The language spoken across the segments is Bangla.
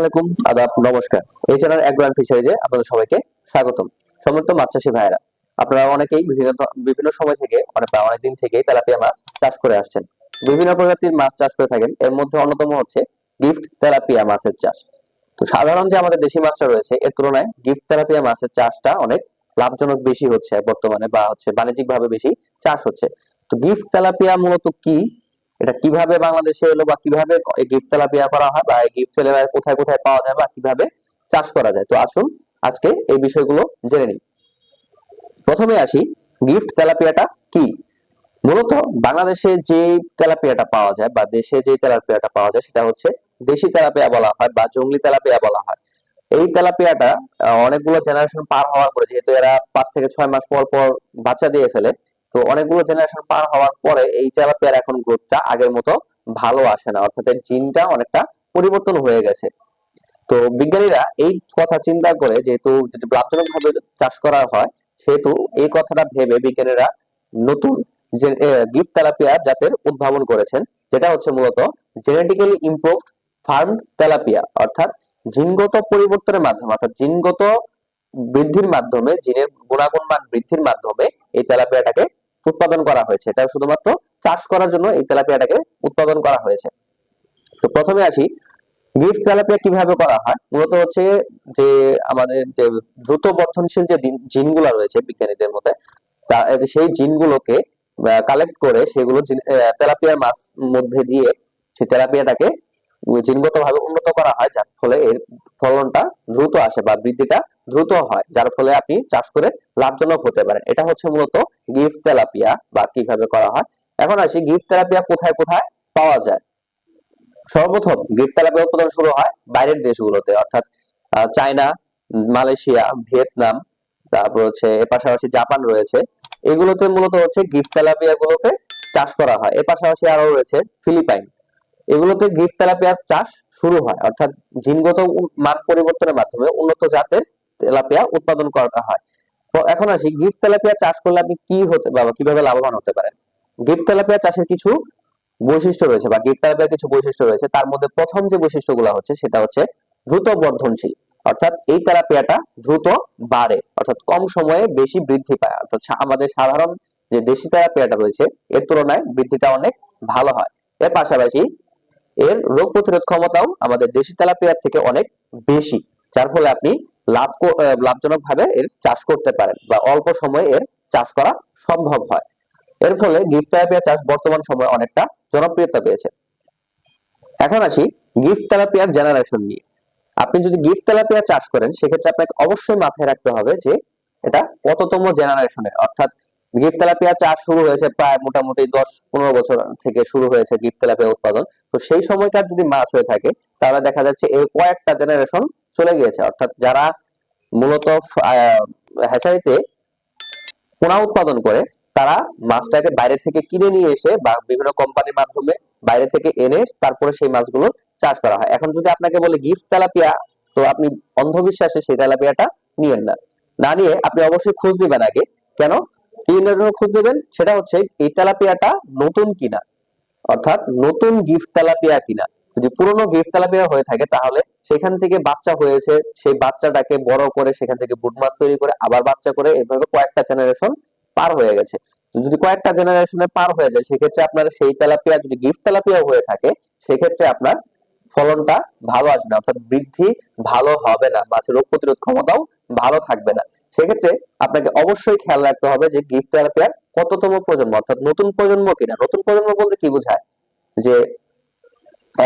আলাইকুম, আদাব, নমস্কার। এই চ্যানেল অ্যাগ্রান ফিশারিজে আপনাদের সবাইকে স্বাগতম। সমস্ত মাছ চাষী ভাইরা আপনারা অনেকেই বিভিন্ন বিভিন্ন সময় থেকে অনেক বা অনেক দিন থেকেই তেলাপিয়া মাছ চাষ করে আসছেন। বিভিন্ন প্রজাতির মাছ চাষ করে থাকেন। এর মধ্যে অন্যতম হচ্ছে গিফট তেলাপিয়া মাছের চাষ। তো সাধারণ যে আমাদের দেশি মাছটা রয়েছে, এর তুলনায় গিফট তেলাপিয়া মাছের চাষটা অনেক লাভজনক বেশি হচ্ছে বর্তমানে, বা হচ্ছে বাণিজ্যিক ভাবে বেশি চাষ হচ্ছে। তো গিফট তেলাপিয়া মূলত কি? এটা কীভাবে বাংলাদেশে এলো বা কীভাবে গিফট তেলাপিয়া করা হয় বা গিফট তেলাপিয়া কোথায় কোথায় পাওয়া যায় বা কীভাবে চাষ করা যায়? তো আসুন আজকে এই বিষয়গুলো জেনে নিই। প্রথমে আসি গিফট তেলাপিয়াটা কি? মূলত বাংলাদেশে যে তেলাপিয়াটা পাওয়া যায় বা দেশে যে তেলাপিয়াটা পাওয়া যায় সেটা হচ্ছে দেশি তেলাপিয়া বলা হয় বা জঙ্গলি তেলাপিয়া বলা হয়। এই তেলাপিয়াটা অনেকগুলো জেনারেশন পার হওয়ার পরে যেহেতু এরা পাঁচ থেকে ছয় মাস পর পর বাচ্চা দিয়ে ফেলে তো অনেকগুলো জেনারেশন পার হওয়ার পরে এই তেলাপিয়ার এখন গ্রোথটা আগের মতো ভালো আসে না, অর্থাৎ এর জিনটা অনেকটা পরিবর্তন হয়ে গেছে। তো বিজ্ঞানীরা এই কথা চিন্তা করে যেহেতু লাভজনক ভাবে চাষ করা হয়, সেহেতু এই কথাটা ভেবে বিজ্ঞানীরা নতুন গিফট তেলাপিয়া জাতের উদ্ভাবন করেছেন, যেটা হচ্ছে মূলত জেনেটিক্যালি ইমপ্রুভড ফার্ম তেলাপিয়া, অর্থাৎ জিনগত পরিবর্তনের মাধ্যমে, অর্থাৎ জিনগত বৃদ্ধির মাধ্যমে, জিনের গুণাগুণ মান বৃদ্ধির মাধ্যমে এই তেলাপিয়াটাকে উৎপাদন করা হয়েছে। এটা শুধুমাত্র চাষ করার জন্য এই তেলাপিয়াটাকে উৎপাদন করা হয়েছে। তো প্রথমে আসি, গিফট তেলাপিয়া কীভাবে করা হয়? মূলত হচ্ছে যে আমাদের যে দ্রুত বর্ধনশীল যে জিনগুলো রয়েছে বিজ্ঞানীদের মতে সেই জিনগুলোকে কালেক্ট করে সেগুলো তেলাপিয়ার মাছ মধ্যে দিয়ে সেই তেলাপিয়াটাকে জিনগত ভাবে উন্নত করা হয়, যার ফলে এর ফলনটা দ্রুত আসে বা বৃদ্ধিটা দ্রুত হয়, যার ফলে আপনি চাষ করে লাভজনক হতে পারেন। এটা হচ্ছে মূলত গিফট তেলাপিয়া বা কীভাবে করা হয়। এখন আসি, গিফট তেলাপিয়া কোথায় কোথায় পাওয়া যায়? সর্বপ্রথম গিফট তেলাপিয়া উৎপাদন শুরু হয় বাইরের দেশগুলোতে, অর্থাৎ চায়না, মালয়েশিয়া, ভিয়েতনাম, তারপর হচ্ছে এর পাশাপাশি জাপান রয়েছে। এগুলোতে মূলত হচ্ছে গিফট তেলাপিয়া গুলোকে চাষ করা হয়। এর পাশাপাশি আরও রয়েছে ফিলিপাইন। এগুলোতে গিফট তেলাপিয়ার চাষ শুরু হয়, অর্থাৎ জিনগত মান পরিবর্তনের মাধ্যমে উন্নত জাতের তেলাপিয়া উৎপাদন করা হয়। তো এখন আসি গিফট তেলাপিয়া চাষ করলে আপনি কি হতে বা কীভাবে লাভবান হতে পারেন? গিফট তেলাপিয়া চাষের কিছু বৈশিষ্ট্য রয়েছে বা গিফট তেলাপিয়ার কিছু বৈশিষ্ট্য রয়েছে। তার মধ্যে প্রথম যে বৈশিষ্ট্যগুলো হচ্ছে সেটা হচ্ছে দ্রুত বর্ধনশীল, অর্থাৎ এই তেলাপিয়াটা দ্রুত বাড়ে, অর্থাৎ কম সময়ে বেশি বৃদ্ধি পায়। অর্থাৎ আমাদের সাধারণ যে দেশি তেলাপিয়াটা রয়েছে, এর তুলনায় বৃদ্ধিটা অনেক ভালো হয়। এর পাশাপাশি এর রোগ প্রতিরোধ ক্ষমতাও আমাদের দেশি তেলাপিয়ার থেকে অনেক বেশি, যার ফলে আপনি লাভ লাভজনক ভাবে এর চাষ করতে পারেন বা অল্প সময়ে এর চাষ করা সম্ভব হয়। এর ফলে গিফট চাষ বর্তমান সময়ে অনেকটা জনপ্রিয়তা পেয়েছে। এখন আসি গিফট তেলাপিয়ার জেনারেশন নিয়ে। আপনি যদি গিফট তেলাপিয়া চাষ করেন, সেক্ষেত্রে আপনাকে অবশ্যই মাথায় রাখতে হবে যে এটা কততম জেনারেশনের অর্থাৎ গিফট তেলাপিয়া চাষ শুরু হয়েছে প্রায় মোটামুটি দশ পনেরো বছর থেকে শুরু হয়েছে গিফট তেলাপিয়া উৎপাদন। তো সেই সময়কার যদি মাছ হয়ে থাকে, তাহলে দেখা যাচ্ছে এর কয়েকটা জেনারেশন চলে গিয়েছে। অর্থাৎ যারা মূলত হ্যাচারিতে পোনা উৎপাদন করে, তারা মাছটাকে বাইরে থেকে কিনে নিয়ে এসে বা বিভিন্ন কোম্পানির মাধ্যমে বাইরে থেকে এনে তারপরে সেই মাছগুলো চাষ করা হয়। এখন যদি আপনাকে বলে গিফট তেলাপিয়া, তো আপনি অন্ধবিশ্বাসে সেই তেলাপিয়াটা নিয়েন না। না নিয়ে আপনি অবশ্যই খোঁজ নেবেন আগে। কেন? জন্য খোঁজ নেবেন? সেটা হচ্ছে এই তেলাপিয়াটা নতুন কিনা। অর্থাৎ নতুন গিফট তেলাপিয়া কিনা। যদি পুরনো গিফট তেলাপিয়া হয়ে থাকে, তাহলে সেখান থেকে বাচ্চা হয়েছে, সেই বাচ্চাটাকে বড় করে সেখান থেকে বুট মাছ তৈরি করে আবার বাচ্চা করে এভাবে কয়েকটা জেনারেশন পার হয়ে গেছে। যদি কয়েকটা জেনারেশনে পার হয়ে যায়, সেক্ষেত্রে আপনার সেই তেলাপিয়া, যদি গিফট তেলাপিয়া হয়ে থাকে, সেক্ষেত্রে আপনার ফলনটা ভালো আসবে না, অর্থাৎ বৃদ্ধি ভালো হবে না মাছের রোগ প্রতিরোধ ক্ষমতাও ভালো থাকবে না। সেক্ষেত্রে আপনাকে অবশ্যই খেয়াল রাখতে হবে যে গিফট তেলাপিয়ার কততম প্রজন্ম, অর্থাৎ নতুন প্রজন্ম কিনা। নতুন প্রজন্ম বলতে কি বোঝায়? যে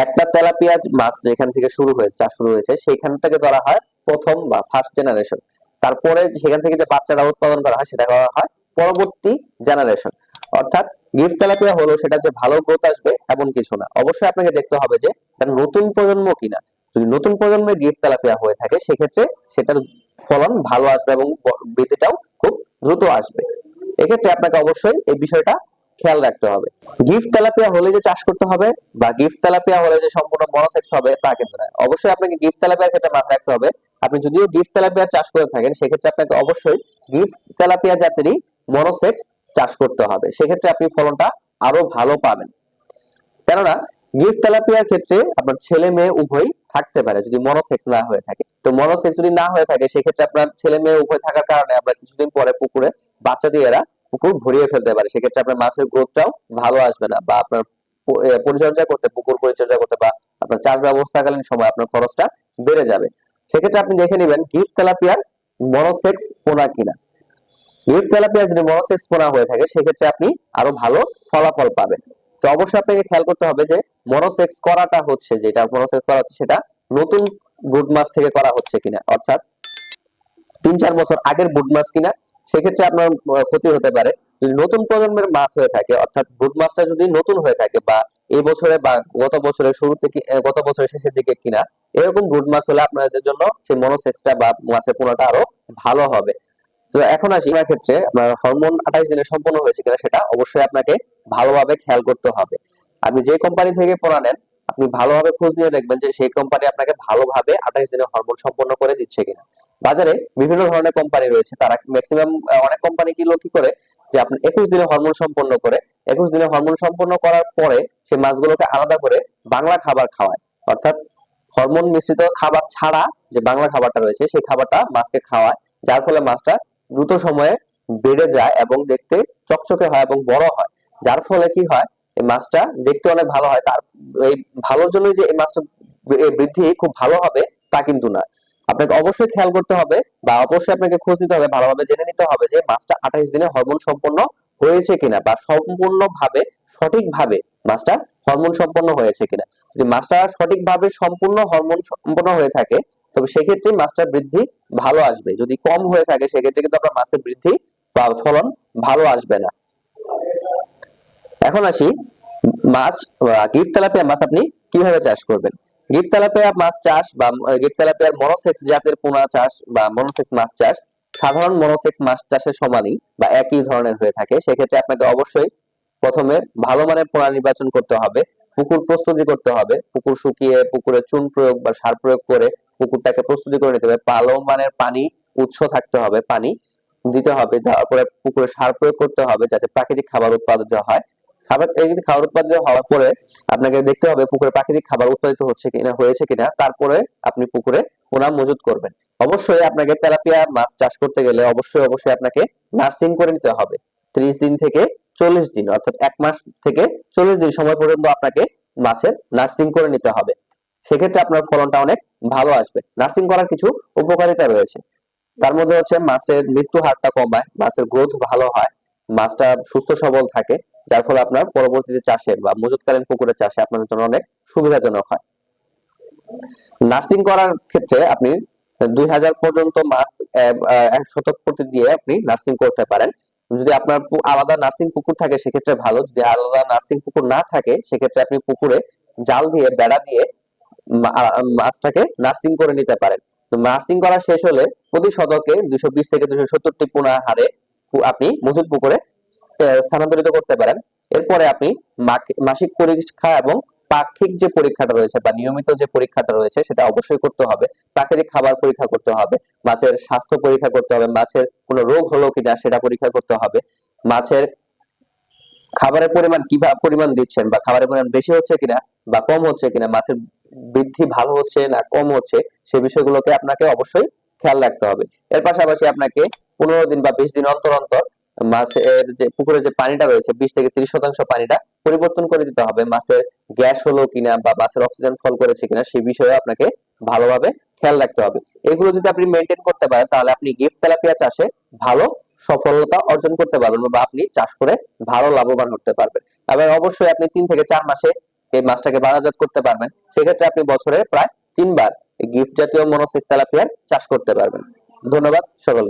একটা তেলাপিয়া মাছ যেখান থেকে শুরু হয়েছে, চাষ শুরু হয়েছে সেখান থেকে ধরা হয় প্রথম বা ফার্স্ট জেনারেশন তারপরে সেখান থেকে যে বাচ্চাটা উৎপাদন করা হয়, সেটা করা হয় পরবর্তী জেনারেশন অর্থাৎ গিফট তেলাপিয়া হলো সেটা যে ভালো গ্রোথ আসবে এমন কিছু না। অবশ্যই আপনাকে দেখতে হবে যে নতুন প্রজন্ম কিনা। যদি নতুন প্রজন্মের গিফট তেলাপিয়া হয়ে থাকে, সেক্ষেত্রে সেটার ফলন ভালো আসবে এবং বৃদ্ধিটাও খুব দ্রুত আসবে। এক্ষেত্রে আপনাকে অবশ্যই এই বিষয়টা খেয়াল রাখতে হবে। গিফট তেলাপিয়া হলে যে চাষ করতে হবে বা গিফট তেলাপিয়া হলে যে সম্পূর্ণ মনোসেক্স হবে, তা কিন্তু নয়। অবশ্যই আপনাকে গিফট তেলাপিয়ার ক্ষেত্রে মাথায় রাখতে হবে। আপনি যদিও গিফট তেলাপিয়া চাষ করে থাকেন, সেক্ষেত্রে আপনাকে অবশ্যই গিফট তেলাপিয়া জাতেরই মনোসেক্স চাষ করতে হবে। সেক্ষেত্রে আপনি ফলনটা আরও ভালো পাবেন। কেননা গিফট তেলাপিয়ার ক্ষেত্রে আপনার ছেলে মেয়ে উভয় থাকতে পারে, যদি মনোসেক্স না হয়ে থাকে। তো মনোসেক্স যদি না হয়ে থাকে, সেক্ষেত্রে আপনার ছেলে মেয়ে উভয় থাকার কারণে আমরা কিছুদিন পরে পুকুরে বাচ্চা দিয়ে এরা পুকুর ভরিয়ে ফেলতে পারে। সেক্ষেত্রে আপনার মাছের গ্রোথটাও ভালো আসবে না বা আপনার পরিচর্যা করতে, পুকুর পরিচর্যা করতে বা আপনার চাষ ব্যবস্থাকালীন সময় আপনার খরচটা বেড়ে যাবে। সেক্ষেত্রে আপনি দেখে নেবেন গিফট তেলাপিয়ার মনোসেক্স পোনা কিনা। গিফট তেলাপিয়ার যদি মনোসেক্স পোনা হয়ে থাকে, সেক্ষেত্রে আপনি আরও ভালো ফলাফল পাবেন। তো অবশ্যই আপনাকে খেয়াল করতে হবে যে মনোসেক্স করাটা হচ্ছে, যেটা মনোসেক্স করা হচ্ছে, সেটা নতুন বুট মাছ থেকে করা হচ্ছে কিনা। অর্থাৎ তিন চার বছর আগের বুট মাছ কিনা সেক্ষেত্রে আপনার ক্ষতি হতে পারে। যদি নতুন প্রজন্মের মাছ হয়ে থাকে, অর্থাৎ বুট মাছটা যদি নতুন হয়ে থাকে বা এই বছরে বা গত বছরের শুরু থেকে গত বছরের শেষের দিকে কিনা, এরকম বুট মাছ হলে আপনাদের জন্য সেই মনোসেক্সটা বা মাছের পোনাটা আরও ভালো হবে। তো এখন আসি আমার ক্ষেত্রে আপনার হরমোন আঠাইশ দিনে সম্পন্ন হয়েছে কিনা সেটা অবশ্যই আপনাকে ভালোভাবে খেয়াল করতে হবে। আপনি যে কোম্পানি থেকে পোনা নেন, আপনি ভালোভাবে খোঁজ নিয়ে দেখবেন যে সেই কোম্পানি আপনাকে ভালোভাবে আঠাইশ দিনে হরমোন সম্পন্ন করে দিচ্ছে কিনা। বাজারে বিভিন্ন ধরনের কোম্পানি রয়েছে। তারা ম্যাক্সিমাম অনেক কোম্পানি কি কি করে? যে আপনি একুশ দিনে হরমোন সম্পন্ন করে, একুশ দিনে হরমোন সম্পন্ন করার পরে সে মাছগুলোকে আলাদা করে বাংলা খাবার খাওয়ায়। অর্থাৎ হরমোন মিশ্রিত খাবার ছাড়া যে বাংলা খাবারটা রয়েছে, সেই খাবারটা মাছকে খাওয়ায়, যার ফলে মাছটা দ্রুত সময়ে বেড়ে যায় এবং দেখতে চকচকে হয় এবং বড় হয়। যার ফলে কি হয়, এই মাছটা দেখতে অনেক ভালো হয়। তার, এই ভালোর জন্য যে এই মাছটা বৃদ্ধি খুব ভালো হবে তা কিন্তু না। আপনাকে অবশ্যই খেয়াল করতে হবে বা অবশ্যই আপনাকে খোঁজ নিতে হবে, ভালোভাবে জেনে নিতে হবে যে মাছটা আঠাইশ দিনে হরমোন সম্পন্ন হয়েছে কিনা বা সম্পূর্ণভাবে, সঠিকভাবে মাছটা হরমোন সম্পন্ন হয়েছে কিনা। যদি মাছটা সঠিকভাবে সম্পূর্ণ হরমোন সম্পন্ন হয়ে থাকে, তবে সেক্ষেত্রে মাছটার বৃদ্ধি ভালো আসবে। যদি কম হয়ে থাকে, সেক্ষেত্রে কিন্তু আপনার মাছের বৃদ্ধি বা ফলন ভালো আসবে না। এখন আসি, মাছ গিফট তেলাপিয়া মাছ আপনি কীভাবে চাষ করবেন? তেলাপিয়া মাছ চাষ বা তেলাপিয়ার মনোসেক্স জাতের পোনা চাষ বা মনোসেক্স মাছ চাষ সাধারণ মনোসেক্স মাছ চাষের সমানই বা একই ধরনের হয়ে থাকে। সেক্ষেত্রে আপনাকে অবশ্যই প্রথমে ভালো মানের পোনা নির্বাচন করতে হবে, পুকুর প্রস্তুতি করতে হবে, পুকুর শুকিয়ে পুকুরে চুন প্রয়োগ বা সার প্রয়োগ করে পুকুরটাকে প্রস্তুতি করে নিতে হবে। ভালো মানের পানি উৎস থাকতে হবে, পানি দিতে হবে, তারপরে পুকুরে সার প্রয়োগ করতে হবে যাতে প্রাকৃতিক খাবার উৎপাদিত হয়। খাবার প্রাকৃতিক খাবার উৎপাদিত হওয়ার পরে আপনাকে দেখতে হবে পুকুরে প্রাকৃতিক খাবার উৎপাদিত হচ্ছে কিনা, হয়েছে কিনা, তারপরে আপনি পুকুরে পোনা মজুত করবেন। অবশ্যই আপনাকে তেলাপিয়া মাছ চাষ করতে গেলে অবশ্যই অবশ্যই আপনাকে নার্সিং করে নিতে হবে। ত্রিশ দিন থেকে চল্লিশ দিন, অর্থাৎ এক মাস থেকে চল্লিশ দিন সময় পর্যন্ত আপনাকে মাছের নার্সিং করে নিতে হবে। সেক্ষেত্রে আপনার ফলনটা অনেক ভালো আসবে। নার্সিং করার কিছু উপকারিতা রয়েছে। তার মধ্যে হচ্ছে মাছের মৃত্যু হারটা কমায়, মাছের গ্রোথ ভালো হয়। মাছটা সুস্থ সবল থাকে, যার ফলে আপনার পরবর্তীতে চাষে বা মজুতকালীন পুকুরে চাষে আপনাদের জন্য অনেক সুবিধাজনক হয়। নার্সিং করার ক্ষেত্রে আপনি দুই হাজার পর্যন্ত মাছ এক শতক প্রতি দিয়ে আপনি নার্সিং করতে পারেন। যদি আপনার আলাদা নার্সিং পুকুর থাকে, সেক্ষেত্রে ভালো। যদি আলাদা নার্সিং পুকুর না থাকে, সেক্ষেত্রে আপনি পুকুরে জাল দিয়ে, বেড়া দিয়ে মাছটাকে নার্সিং করে নিতে পারেন। নার্সিং করা শেষ হলে প্রতি শতকে দুশো বিশ থেকে দুশো সত্তরটি পোনা হারে আপনি মজুদ পুকুরে স্থানান্তরিত করতে পারেন। এরপরে আপনি মাসিক পরীক্ষা এবং পাক্ষিক যে পরীক্ষাটা রয়েছে বা নিয়মিত যে পরীক্ষাটা রয়েছে, সেটা অবশ্যই করতে হবে। প্রাকৃতিক খাবার পরীক্ষা করতে হবে, মাছের স্বাস্থ্য পরীক্ষা করতে হবে, মাছের কোনো রোগ হলো কিনা সেটা পরীক্ষা করতে হবে। মাছের খাবারের পরিমাণ কি পরিমাণ দিচ্ছেন বা খাবারের পরিমাণ বেশি হচ্ছে কিনা বা কম হচ্ছে কিনা, মাছের বৃদ্ধি ভালো হচ্ছে না কম হচ্ছে, সে বিষয়গুলোকে আপনাকে অবশ্যই খেয়াল রাখতে হবে। এর পাশাপাশি আপনাকে পনেরো দিন বা বিশ দিন অন্তর অন্তর মাছের যে পুকুরে যে পানিটা রয়েছে, বিশ থেকে ত্রিশ শতাংশ পানিটা পরিবর্তন করে দিতে হবে। মাছের গ্যাস হলো কিনা বা মাছের অক্সিজেন ফল করেছে কিনা সেই বিষয়ে আপনাকে ভালোভাবে খেয়াল রাখতে হবে। এগুলো যদি আপনি মেনটেন করতে পারেন, তাহলে আপনি গিফট তেলাপিয়া চাষে ভালো সফলতা অর্জন করতে পারবেন বা আপনি চাষ করে ভালো লাভবান হতে পারবেন। এবং অবশ্যই আপনি তিন থেকে চার মাসে এই মাছটাকে বাজারজাত করতে পারবেন। সেক্ষেত্রে আপনি বছরে প্রায় তিনবার গিফট জাতীয় মনোসেক্স তেলাপিয়ার চাষ করতে পারবেন। ধন্যবাদ সকলকে।